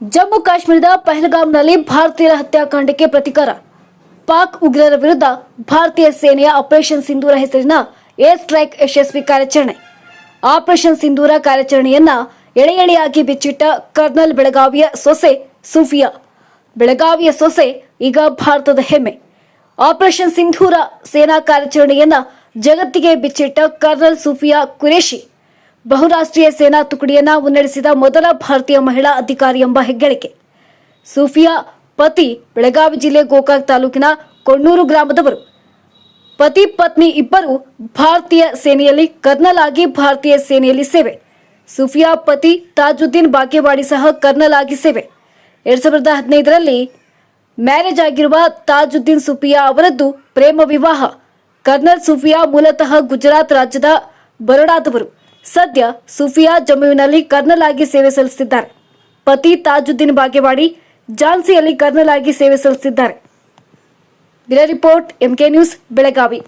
ಜಮ್ಮು ಕಾಶ್ಮೀರದ ಪಹಲ್ಗಾಮ್ನಲ್ಲಿ ಭಾರತೀಯರ ಹತ್ಯಾಕಾಂಡಕ್ಕೆ ಪ್ರತಿಕಾರ. ಪಾಕ್ ಉಗ್ರರ ವಿರುದ್ಧ ಭಾರತೀಯ ಸೇನೆಯ ಆಪರೇಷನ್ ಸಿಂಧೂರ ಹೆಸರಿನ ಏರ್ ಸ್ಟ್ರೈಕ್ ಯಶಸ್ವಿ ಕಾರ್ಯಾಚರಣೆ. ಆಪರೇಷನ್ ಸಿಂಧೂರ ಕಾರ್ಯಾಚರಣೆಯನ್ನ ಎಳೆ ಎಳೆಯಾಗಿ ಬಿಚ್ಚಿಟ್ಟ ಕರ್ನಲ್ ಬೆಳಗಾವಿಯ ಸೊಸೆ ಸೂಫಿಯಾ. ಬೆಳಗಾವಿಯ ಸೊಸೆ ಈಗ ಭಾರತದ ಹೆಮ್ಮೆ. ಆಪರೇಷನ್ ಸಿಂಧೂರ ಸೇನಾ ಕಾರ್ಯಾಚರಣೆಯನ್ನ ಜಗತ್ತಿಗೆ ಬಿಚ್ಚಿಟ್ಟ ಕರ್ನಲ್ ಸೂಫಿಯಾ ಕುರೇಶಿ ಬಹುರಾಷ್ಟ್ರೀಯ ಸೇನಾ ತುಕಡಿಯನ್ನ ಮುನ್ನಡೆಸಿದ ಮೊದಲ ಭಾರತೀಯ ಮಹಿಳಾ ಅಧಿಕಾರಿ ಎಂಬ ಹೆಗ್ಗಳಿಕೆ. ಸೂಫಿಯಾ ಪತಿ, ಬೆಳಗಾವಿ ಜಿಲ್ಲೆ ಗೋಕಾಕ್ ತಾಲೂಕಿನ ಕೊಣ್ಣೂರು ಗ್ರಾಮದವರು. ಪತಿ, ಪತ್ನಿ ಇಬ್ಬರು ಭಾರತೀಯ ಸೇನೆಯಲ್ಲಿ ಕರ್ನಲ್ ಆಗಿ ಭಾರತೀಯ ಸೇನೆಯಲ್ಲಿ ಸೇವೆ. ಸುಫಿಯಾ ಪತಿ ತಾಜುದ್ದೀನ್ ಬಾಗೇವಾಡಿ ಸಹ ಕರ್ನಲ್ ಆಗಿ ಸೇವೆ. ಎರಡ್ ಸಾವಿರದ ಹದಿನೈದರಲ್ಲಿ ಮ್ಯಾರೇಜ್ ಆಗಿರುವ ತಾಜುದ್ದೀನ್ ಸುಫಿಯಾ ಅವರದ್ದು ಪ್ರೇಮ ವಿವಾಹ. ಕರ್ನಲ್ ಸುಫಿಯಾ ಮೂಲತಃ ಗುಜರಾತ್ ರಾಜ್ಯದ ಬರೋಡಾದವರು. ಸದ್ಯ ಸುಫಿಯಾ ಜಮ್ಮುವಿನಲ್ಲಿ ಕರ್ನಲ್ ಆಗಿ ಸೇವೆ ಸಲ್ಲಿಸುತ್ತಿದ್ದಾರೆ. ಪತಿ ತಾಜುದ್ದೀನ್ ಬಾಗೇವಾಡಿ, ಝಾನ್ಸಿಯಲ್ಲಿ ಕರ್ನಲ್ ಆಗಿ ಸೇವೆ ಸಲ್ಲಿಸುತ್ತಿದ್ದಾರೆ. Bureau report, MK news, Belagavi.